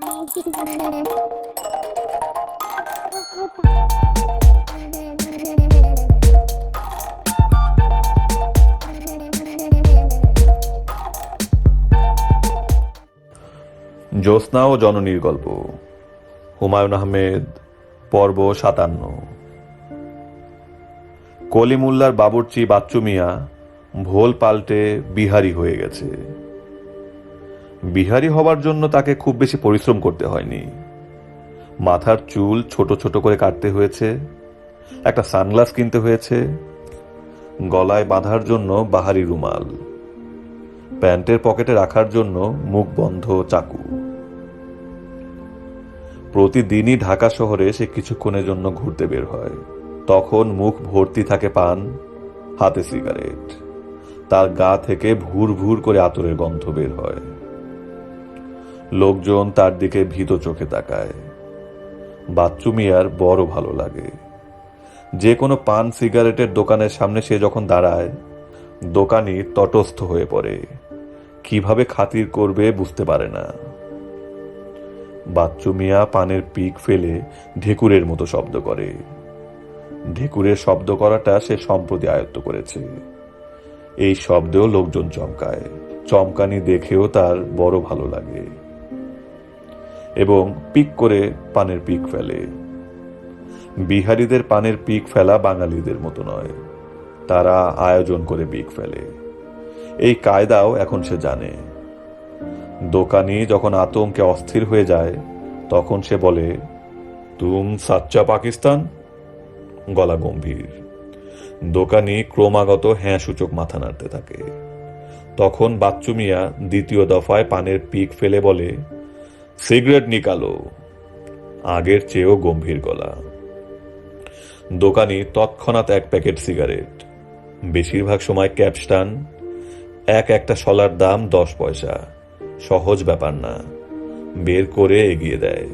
জ্যোৎস্না ও জননীর গল্প। হুমায়ুন আহমেদ, পর্ব সাতান্ন। কলিমুল্লার বাবুর্চি বাচ্চু মিয়া ভোল পাল্টে বিহারি হয়ে গেছে। বিহারি হবার জন্য তাকে খুব বেশি পরিশ্রম করতে হয়নি। মাথার চুল ছোট ছোট করে কাটতে হয়েছে, একটা সানগ্লাস কিনতে হয়েছে, গলায় বাঁধার জন্য বাহারি রুমাল, প্যান্টের পকেটে রাখার জন্য মুখ বন্ধ চাকু। প্রতিদিনই ঢাকা শহরে সে কিছুক্ষণের জন্য ঘুরতে বের হয়। তখন মুখ ভর্তি থাকে পান, হাতে সিগারেট। তার গা থেকে ভুর ভুর করে আতরের গন্ধ বের হয়। লোকজন তার দিকে ভীত চোখে তাকায়। বাচ্চু মিয়ার বড় ভালো লাগে। যে কোনো পান সিগারেটের দোকানের সামনে সে যখন দাঁড়ায়, দোকানি তটস্থ হয়ে পড়ে। কীভাবে খাতির করবে বুঝতে পারে না। বাচ্চু মিয়া পানের পিক ফেলে ঢেকুরের মতো শব্দ করে। ঢেকুরের শব্দ করাটা সে সম্প্রতি আয়ত্ত করেছে। এই শব্দেও লোকজন চমকায়। চমকানি দেখেও তার বড় ভালো লাগে। এবং পিক করে পানের পিক ফেলে। বিহারীদের পানের পিক ফেলা বাঙালিদের মতো নয়। তারা আয়োজন করে পিক ফেলে। এই কায়দাও এখন সে জানে। দোকানি যখন আতঙ্কে অস্থির হয়ে যায়, তখন সে বলে, তুম সাচ্চা পাকিস্তান? গলা গম্ভীর। দোকানি ক্রমাগত হ্যাঁ সূচক মাথা নাড়তে থাকে। তখন বাচ্চু মিয়া দ্বিতীয় দফায় পানের পিক ফেলে বলে সিগারেট নিকালো। আগের চেয়েও গম্ভীর গলা। দোকানি তৎক্ষণাৎ এক প্যাকেট সিগারেট। বেশিরভাগ সময় ক্যাপস্টান, এক একটা শলার দাম দশ পয়সা। সহজ ব্যাপার না। বের করে এগিয়ে দেয়।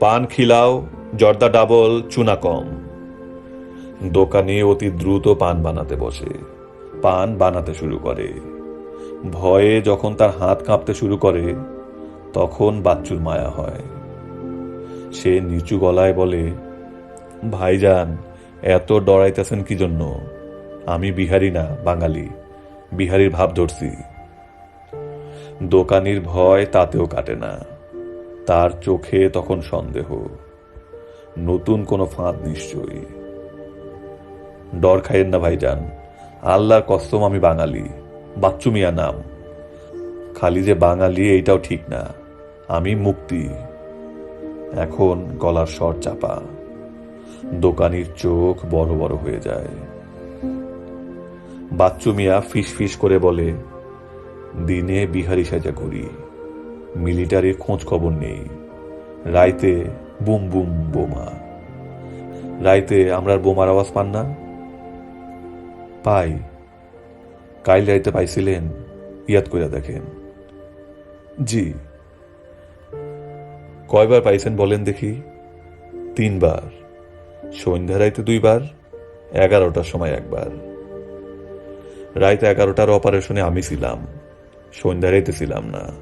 পান খিলাও, জর্দা ডাবল, চুনা কম। দোকানে অতি দ্রুত পান বানাতে বসে। পান বানাতে শুরু করে। ভয়ে যখন তার হাত কাঁপতে শুরু করে তখন বাচ্চুর মায়া হয়। সে নিচু গলায় বলে, ভাইজান, এত ডরাইতেছেন কি জন্য? আমি বিহারি না, বাঙালি। বিহারির ভাব ধরছি। দোকানির ভয় তাতেও কাটে না। তার চোখে তখন সন্দেহ। নতুন কোনো ফাঁদ নিশ্চয়ই। ডর খাইয়েন না ভাইজান। আল্লাহর কসম আমি বাঙালি। বাচ্চু মিয়া নাম। খালি যে বাঙালি, এইটাও ঠিক না। আমি মুক্তি। এখন গলার স্বর চাপা। দোকানির চোখ বড় বড় হয়ে যায়। বাচ্চু মিয়া ফিস ফিস করে বলে, দিনে বিহারি সাজা করি। মিলিটারির খোঁজ খবর নেই। রাইতে বুম বুম বোমা। রাইতে আমরা বোমার আওয়াজ পান না? পাই। কাইল রাইতে পাইছিলেন, ইয়াদ করে দেখেন। জি। কয়বার পাইছেন বলেন দেখি? তিনবার। সন্ধ্যা রাইতে দুইবার, এগারোটার সময় একবার। রাইতে এগারোটার অপারেশনে আমি ছিলাম সন্ধ্যা রাইতে ছিলাম না।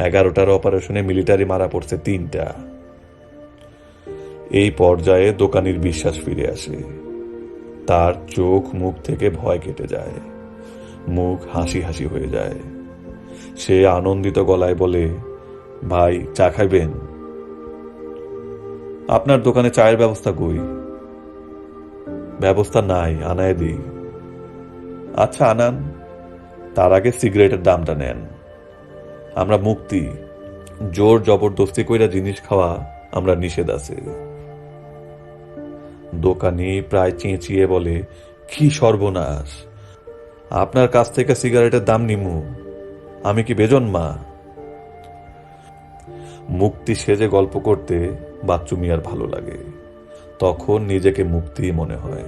এগারোটার অপারেশনে মিলিটারি মারা পড়ছে তিনটা। এই পর্যায়ে দোকানির বিশ্বাস ফিরে আসে। তার চোখ মুখ থেকে ভয় কেটে যায়। মুখ হাসি হাসি হয়ে যায়। সে আনন্দিত গলায় বলে ভাই, চা খাইবেন? আপনার দোকানে চায়ের ব্যবস্থা কই? ব্যবস্থা নাই, আনায় দিই। আচ্ছা আনান। তার আগে সিগারেটের দামটা নেন। আমরা মুক্তি। জোর জবরদস্তি কইরা জিনিস খাওয়া আমরা নিষেধ আছে। দোকানি প্রায় চেঁচিয়ে বলে, কি সর্বনাশ! আপনার কাছ থেকে সিগারেটের দাম নিমু। আমি কি বেজন মা? মুক্তি সেজে গল্প করতে বাচ্চু মিয়ার ভালো লাগে। তখন নিজেকে মুক্তি মনে হয়।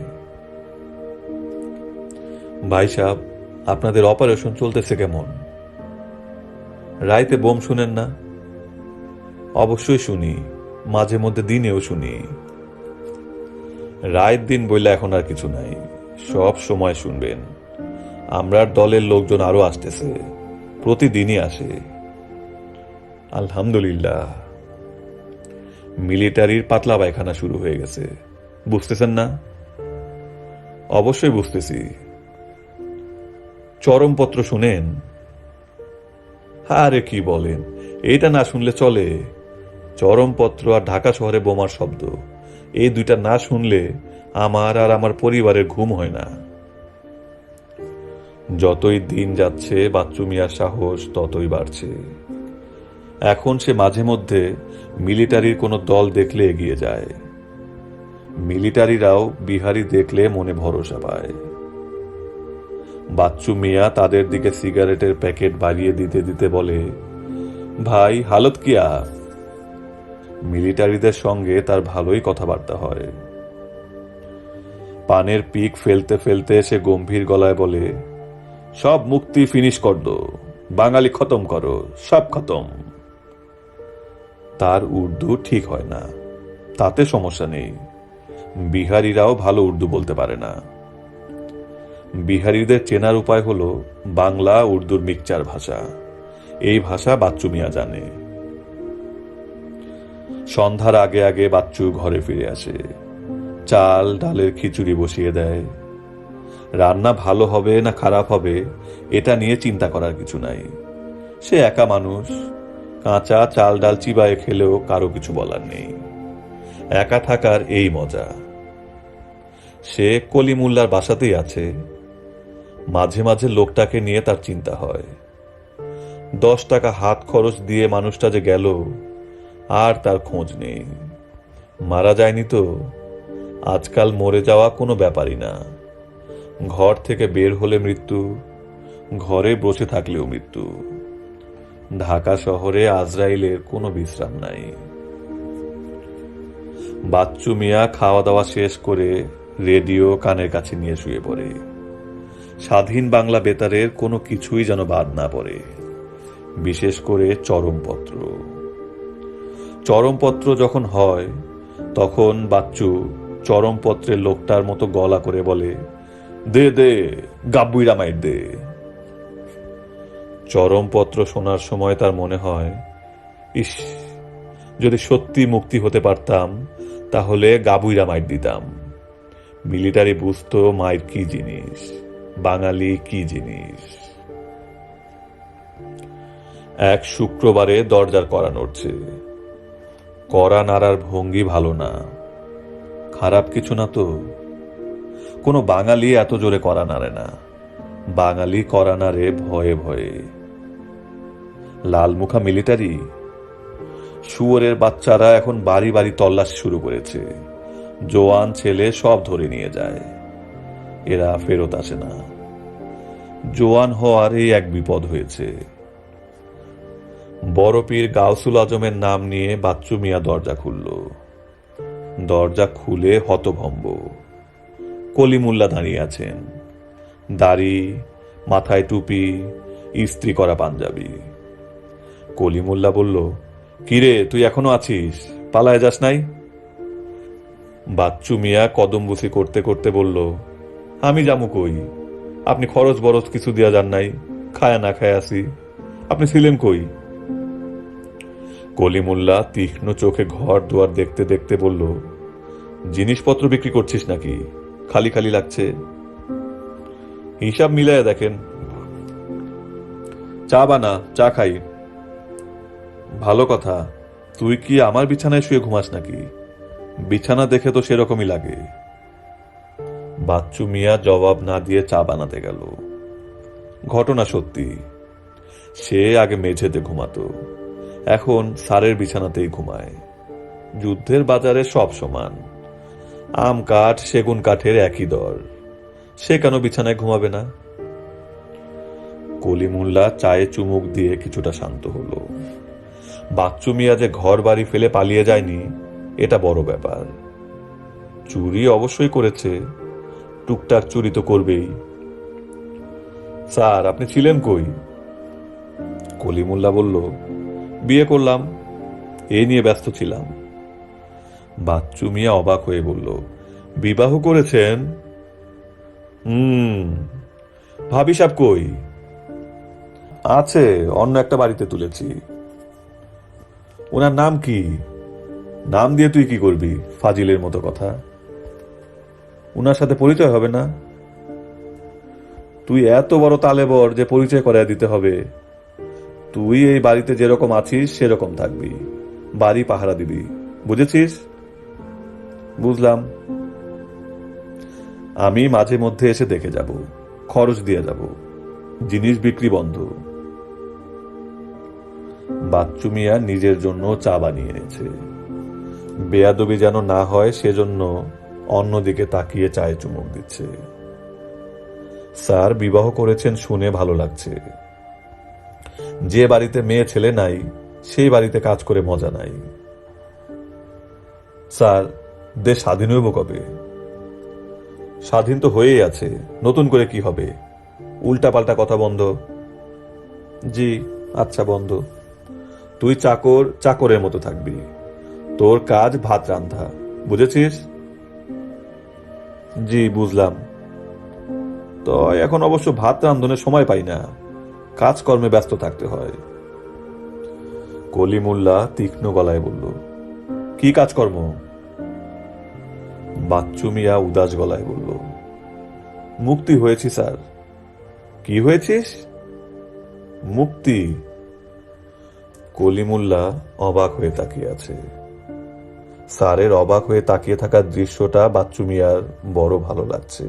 ভাই সাহেব, আপনাদের অপারেশন চলতেছে কেমন? রাইতে বোম শুনেন না? অবশ্যই শুনি, মাঝে মধ্যে দিনেও শুনি। রায়ের দিন বইলে এখন আর কিছু নাই, সব সময় শুনবেন। আমরার দলের লোকজন আরও আসতেছে, প্রতিদিনই আসে। আলহামদুলিল্লাহ। মিলিটারির পাতলা পায়খানা শুরু হয়ে গেছে। বুঝতেছেন না? অবশ্যই বুঝতেছি। চরমপত্র শুনেন। আরে কি বলেন? এটা না শুনলে চলে। চরমপত্র আর ঢাকা শহরে বোমার শব্দ। এই দুইটা না শুনলে আমার আর আমার পরিবারের ঘুম হয় না। যতই দিন যাচ্ছে বাচ্চু মিয়ার সাহস ততই বাড়ছে। এখন সে মাঝে মধ্যে মিলিটারির কোনো দল দেখলে এগিয়ে যায়। মিলিটারিরাও বিহারি দেখলে মনে ভরসা পায়। বাচ্চু মিয়া তাদের দিকে সিগারেটের প্যাকেট বাড়িয়ে দিতে দিতে বলে, ভাই, হালত কিয়া মিলিটারিদের সঙ্গে তার ভালোই কথাবার্তা হয়। পানের পিক ফেলতে ফেলতে সে গম্ভীর গলায় বলে, সব মুক্তি ফিনিশ কর বাঙালি খতম করো। সব খতম। তার উর্দু ঠিক হয় না। তাতে সমস্যা নেই। বিহারিরাও ভালো উর্দু বলতে পারে না। বিহারিদের চেনার উপায় হলো বাংলা উর্দুর মিকচার ভাষা। এই ভাষা বাচ্চু মিয়া জানে। সন্ধ্যার আগে আগে বাচ্চু ঘরে ফিরে আসে। চাল, ডালের খিচুড়ি বসিয়ে দেয়। রান্না ভালো হবে না খারাপ হবে, এটা নিয়ে চিন্তা করার কিছু নাই। সে একা মানুষ কাঁচা চাল ডাল চিবায়ে খেলেও কারও কিছু বলার নেই। একা থাকার এই মজা। সে কলিমুল্লার বাসাতেই আছে। মাঝে মাঝে লোকটাকে নিয়ে তার চিন্তা হয়। দশ টাকা হাত খরচ দিয়ে মানুষটা যে গেল, আর তার খোঁজ নেই। মারা যায়নি তো। আজকাল মরে যাওয়া কোনো ব্যাপারই না। ঘর থেকে বের হলে মৃত্যু, ঘরে বসে থাকলেও মৃত্যু। ঢাকা শহরে আজরাইলের কোনো বিশ্রাম নাই। বাচ্চু মিয়া খাওয়া দাওয়া শেষ করে রেডিও কানের কাছে নিয়ে শুয়ে পড়ে। স্বাধীন বাংলা বেতারের কোনো কিছুই যেন বাদ না পড়ে। বিশেষ করে চরমপত্র। চরমপত্র যখন হয়, তখন বাচ্চু চরমপত্রের লোকটার মতো গলা করে বলে, দে দে গাব্বুই রামাইট দে। চরমপত্র শোনার সময় তার মনে হয়, ইস, যদি সত্যি মুক্তি হতে পারতাম, তাহলে গাবুইরা মাইর দিতাম। মিলিটারি বুঝতো মায়ের কি জিনিস, বাঙালি কি জিনিস? এক শুক্রবারে দরজার করা নড়ছে। করা নাড়ার ভঙ্গি ভালো না। খারাপ কিছু না তো। কোনো বাঙালি এত জোরে করা নাড়ে না। বাঙালি করা নাড়ে ভয়ে ভয়ে। লালমুখা মিলিটারি। শুয়োরের বাচ্চারা এখন বাড়ি বাড়ি তল্লাশি শুরু করেছে। জোয়ান ছেলে সব ধরে নিয়ে যায়। এরা ফেরত আসে না। জোয়ান হওয়ার এই এক বিপদ হয়েছে। বড় পীর গাউসুল আজমের নাম নিয়ে বাচ্চু মিয়া দরজা খুলল। দরজা খুলে হতভম্ব। কলিমুল্লা দাঁড়িয়ে আছেন। দাড়ি, মাথায় টুপি, ইস্ত্রি করা পাঞ্জাবি। কলিমুল্লা বলল, কিরে, তুই এখনও আছিস? পালায় যাস নাই? বাচ্চু মিয়া কদমবুসি করতে করতে বলল, আমি যামু কই? আপনি খরচ বরচ কিছু দিয়া যান নাই, খায়া না খায় আসি। আপনি ছিলেন কই? কলিমুল্লা তীক্ষ্ণ চোখে ঘর দুয়ার দেখতে দেখতে বলল, জিনিসপত্র বিক্রি করছিস নাকি? খালি খালি লাগছে? হিসাব মিলাইয়া দেখেন, চা বানা, চা খাই। ভালো কথা, তুই কি আমার বিছানায় শুয়ে ঘুমাস নাকি? বিছানা দেখে তো সেরকমই লাগে। বাচ্চু মিয়া জবাব না দিয়ে চা বানাতে গেল। ঘটনা সত্যি, সে আগে মেঝেতে ঘুমাতো, এখন সারের বিছানাতেই ঘুমায়। যুদ্ধের বাজারে সব সমান, আম কাঠ, সেগুন কাঠের একই দর, সে কেন বিছানায় ঘুমাবে না? কলিমুল্লা চায়ে চুমুক দিয়ে কিছুটা শান্ত হলো। বাচ্চু মিয়া যে ঘর বাড়ি ফেলে পালিয়ে যায়নি, এটা বড় ব্যাপার। চুরি অবশ্যই করেছে। টুকটাক চুরি তো করবেই। স্যার, আপনি ছিলেন কই? কলিমুল্লা বলল, বিয়ে করলাম এ নিয়ে ব্যস্ত ছিলাম। বাচ্চু মিয়া অবাক হয়ে বলল, বিবাহ করেছেন? হুম, ভাবি সাব কই? আছে, অন্য একটা বাড়িতে তুলেছি। ওনার নাম কি? নাম দিয়ে তুই কি করবি? ফাজিলের মতো কথা। ওনার সাথে পরিচয় হবে না? তুই এত বড় তালেবর যে পরিচয় করায় দিতে হবে। তুই এই বাড়িতে যেরকম আছিস, সেরকম থাকবি। বাড়ি পাহারা দিবি। বুঝেছিস? বুঝলাম। আমি মাঝে মধ্যে এসে দেখে যাব। খরচ দিয়ে যাব। জিনিস বিক্রি বন্ধ। বাচ্চু মিয়া নিজের জন্য চা বানিয়ে এনেছে। বেয়াদবি যেন না হয়, সেজন্য অন্যদিকে তাকিয়ে চায়ে চুমুক দিচ্ছে। স্যার, বিবাহ করেছেন শুনে ভালো লাগছে। যে বাড়িতে মেয়ে ছেলে নাই, সেই বাড়িতে কাজ করে মজা নাই। স্যার, দেশ স্বাধীন হইব কবে? স্বাধীন তো হয়েই আছে, নতুন করে কি হবে? উল্টাপাল্টা কথা বন্ধ। জি আচ্ছা বন্ধ। তুই চাকর চাকরের মতো থাকবি। তোর কাজ ভাত রান্ধা বুঝেছিস? জি, বুঝলাম। তো এখন অবশ্য ভাত রান্ধনের সময় পাই না। কাজকর্মে ব্যস্ত থাকতে হয়। কলিমুল্লা তীক্ষ্ণ গলায় বলল, কি কাজকর্ম? বাচ্চু মিয়া উদাস গলায় বলল, মুক্তি হয়েছি, স্যার। কি হয়েছিস? মুক্তি। কলিমুল্লা অবাক হয়ে তাকিয়ে আছে। স্যারের অবাক হয়ে তাকিয়ে থাকার দৃশ্যটা বাচ্চু মিয়ার বড় ভালো লাগছে।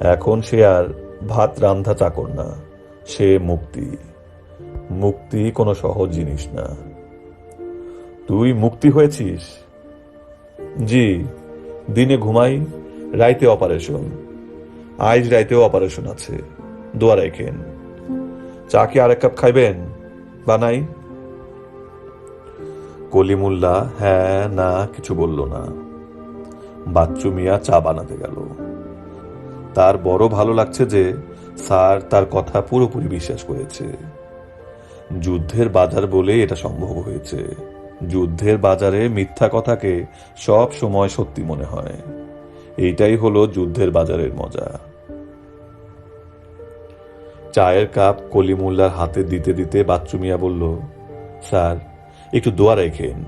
এখন সে আর ভাত রান্ধা চাকর না, সে মুক্তি। মুক্তি কোনো সহজ জিনিস না। তুই মুক্তি হয়েছিস? জি, দিনে ঘুমাই, রাইতে অপারেশন। আজ রাইতেও অপারেশন আছে। দোয়া রাখেন। চা কি আরেক কাপ খাইবেন? বানাই। কলিমুল্লা হ্যাঁ না, কিছু বলল না। বাচ্চু মিয়া চা বানাতে গেল। তার বড় ভালো লাগছে যে স্যার তার কথা পুরোপুরি বিশ্বাস করেছে। যুদ্ধের বাজার বলে এটা সম্ভব হয়েছে। যুদ্ধের বাজারে মিথ্যা কথাকে সব সময় সত্যি মনে হয়। এইটাই হলো যুদ্ধের বাজারের মজা। চায়ের কাপ কলিমুল্লার হাতে দিতে দিতে বাচ্চু মিয়া বলল, স্যার একটু দোয়া রেখেন।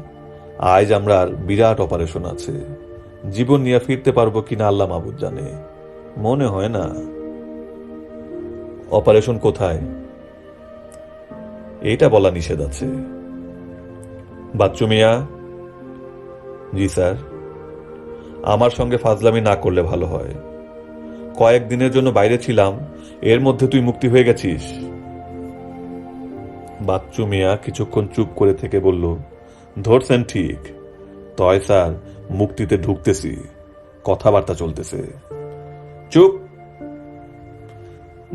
আজ আমরা বিরাট অপারেশন আছে। জীবন নিয়ে ফিরতে পারব কিনা আল্লাহ মাবুদ জানে। মনে হয় না। অপারেশন কোথায়? এটা বলা নিষেধ আছে। বাচ্চু মিয়া জি, স্যার। আমার সঙ্গে ফাজলামি না করলে ভালো হয়। কয়েক দিনের জন্য বাইরে ছিলাম, এর মধ্যে তুই মুক্তি হয়ে গেছিস। বাচ্চু মিয়া কিছুক্ষণ চুপ করে থেকে বলল, ধরছেন ঠিক। তয় স্যার, মুক্তিতে ঢুকতেছি। কথাবার্তা চলতেছে। চুপ!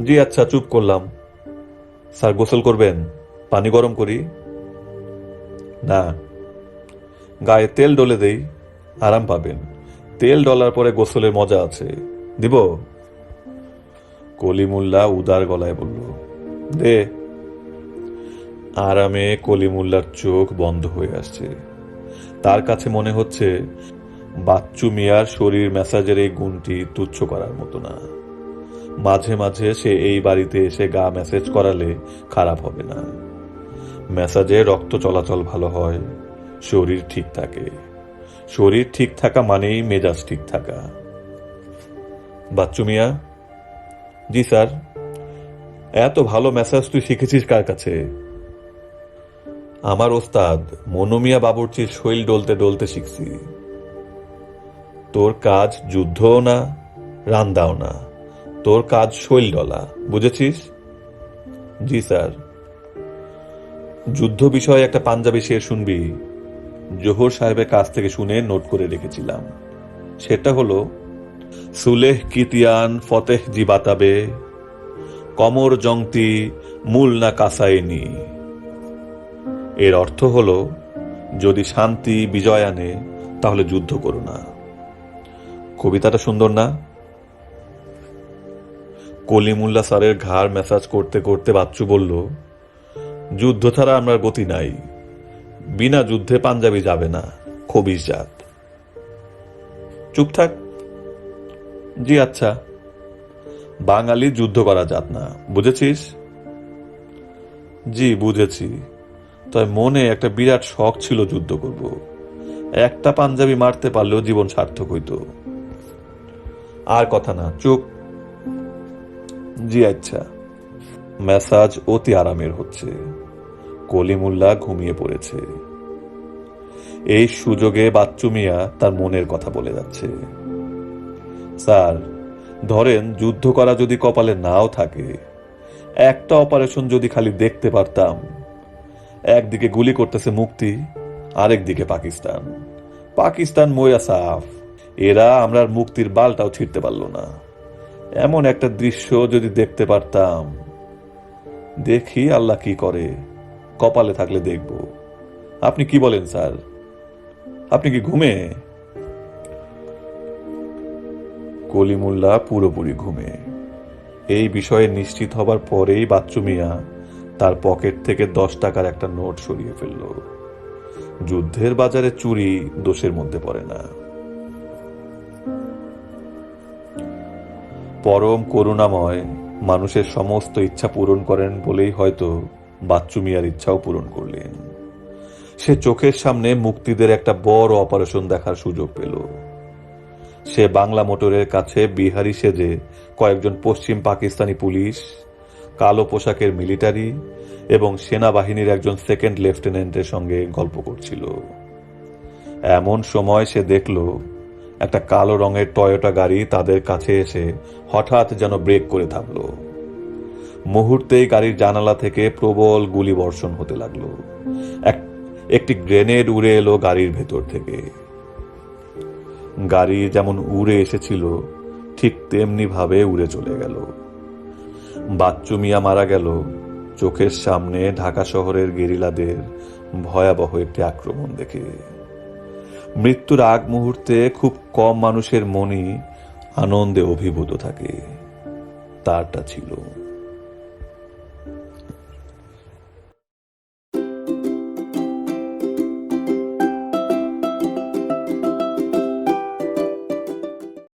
জি আচ্ছা চুপ করলাম। স্যার, গোসল করবেন? পানি গরম করি? না। গায়ে তেল ডলে দেই, আরাম পাবেন। তেল ডলার পরে গোসলের মজা আছে। দিব? কলিমুল্লা উদার গলায় বলল, দে। আরামে কলিমুল্লার চোখ বন্ধ হয়ে আসছে। তার কাছে মনে হচ্ছে, বাচ্চু মিয়ার শরীর ম্যাসাজের এই গুণটি তুচ্ছ করার মতো না। মাঝে মাঝে সে এই বাড়িতে এসে গা ম্যাসেজ করালে খারাপ হবে না। ম্যাসাজে রক্ত চলাচল ভালো হয়, শরীর ঠিক থাকে। শরীর ঠিক থাকা মানেই মেজাজ ঠিক থাকা। বাচ্চু মিয়া? জি স্যার। এত ভালো ম্যাসাজ তুই শিখেছিস কার কাছে? আমার ওস্তাদ, মনোমিয়া বাবুর্চির শৈল ডলতে ডলতে শিখছি। তোর কাজ যুদ্ধও না, রান্দাও না। তোর কাজ শৈল ডলা, বুঝেছিস? জি, স্যার। যুদ্ধ বিষয়ে একটা পাঞ্জাবি শের শুনবি। জোহর সাহেবের কাছ থেকে শুনে নোট করে রেখেছিলাম। সেটা হলো, সুলেহ কিতিয়ান ফতেহ জি বাতাবে, কমর জংতি মূল না কাসায়নি। এর অর্থ হলো, যদি শান্তি বিজয় আনে, তাহলে যুদ্ধ করো না। কবিতাটা সুন্দর না? কলিমুল্লা স্যারের ঘাড় ম্যাসাজ করতে করতে বাচ্চু বলল, যুদ্ধ ছাড়া আমরা গতি নাই। বিনা যুদ্ধে পাঞ্জাবি যাবে না খবিস জাত। চুপ থাক। জি আচ্ছা। বাঙালি যুদ্ধ করা যাত না, বুঝেছিস? জি, বুঝেছি। তবে মনে একটা বিরাট শখ ছিল যুদ্ধ করব। একটা পাঞ্জাবি মারতে পারলেও জীবন সার্থক হইতো। আর কথা না, চুপ। জি আচ্ছা। ম্যাসাজ অতি আরামের হচ্ছে। কলিমুল্লা ঘুমিয়ে পড়েছে। এই সুযোগে বাচ্চু মিয়া তার মনের কথা বলে যাচ্ছে। স্যার, ধরেন যুদ্ধ করা যদি কপালে নাও থাকে, একটা অপারেশন যদি খালি দেখতে পারতাম। একদিকে গুলি করতেছে মুক্তি আরেকদিকে পাকিস্তান। পাকিস্তান ময়া সাফ। এরা আমরা মুক্তির বালটাও ছিঁড়তে পারল না। এমন একটা দৃশ্য যদি দেখতে পারতাম। দেখি আল্লাহ কি করে। কপালে থাকলে দেখব। আপনি কি বলেন, স্যার? আপনি কি ঘুমে? কলিমুল্লা পুরোপুরি ঘুমে। এই বিষয়ে নিশ্চিত হবার পরেই বাচ্চু মিয়া তার পকেট থেকে দশ টাকার একটা নোট সরিয়ে ফেলল। যুদ্ধের বাজারে চুরি দোষের মধ্যে পড়ে না। পরম করুণাময়, মানুষের সমস্ত ইচ্ছা পূরণ করেন বলেই হয়তো বাচ্চু মিয়ার ইচ্ছাও পূরণ করলেন। সে চোখের সামনে মুক্তিদের একটা বড় অপারেশন দেখার সুযোগ পেল। সে বাংলা মোটরের কাছে বিহারি সেজে কয়েকজন পশ্চিম পাকিস্তানি পুলিশ কালো পোশাকের মিলিটারি এবং সেনাবাহিনীর একজন সেকেন্ড লেফটেন্যান্টের সঙ্গে গল্প করছিল। এমন সময় সে দেখল, একটা কালো রঙের টয়োটা গাড়ি তাদের কাছে এসে হঠাৎ যেন ব্রেক করে থামল। মুহূর্তেই গাড়ির জানালা থেকে প্রবল গুলি বর্ষণ হতে লাগল। এক, একটি গ্রেনেড উড়ে এলো গাড়ির ভেতর থেকে। গাড়ি যেমন উড়ে এসেছিল, ঠিক তেমনি ভাবে উড়ে চলে গেল। বাচ্চু মিয়া মারা গেল। চোখের সামনে ঢাকা শহরের গেরিলাদের ভয়াবহ একটি আক্রমণ দেখে। মৃত্যুর আগ মুহূর্তে খুব কম মানুষের মনই আনন্দে অভিভূত থাকে। তারটা ছিল।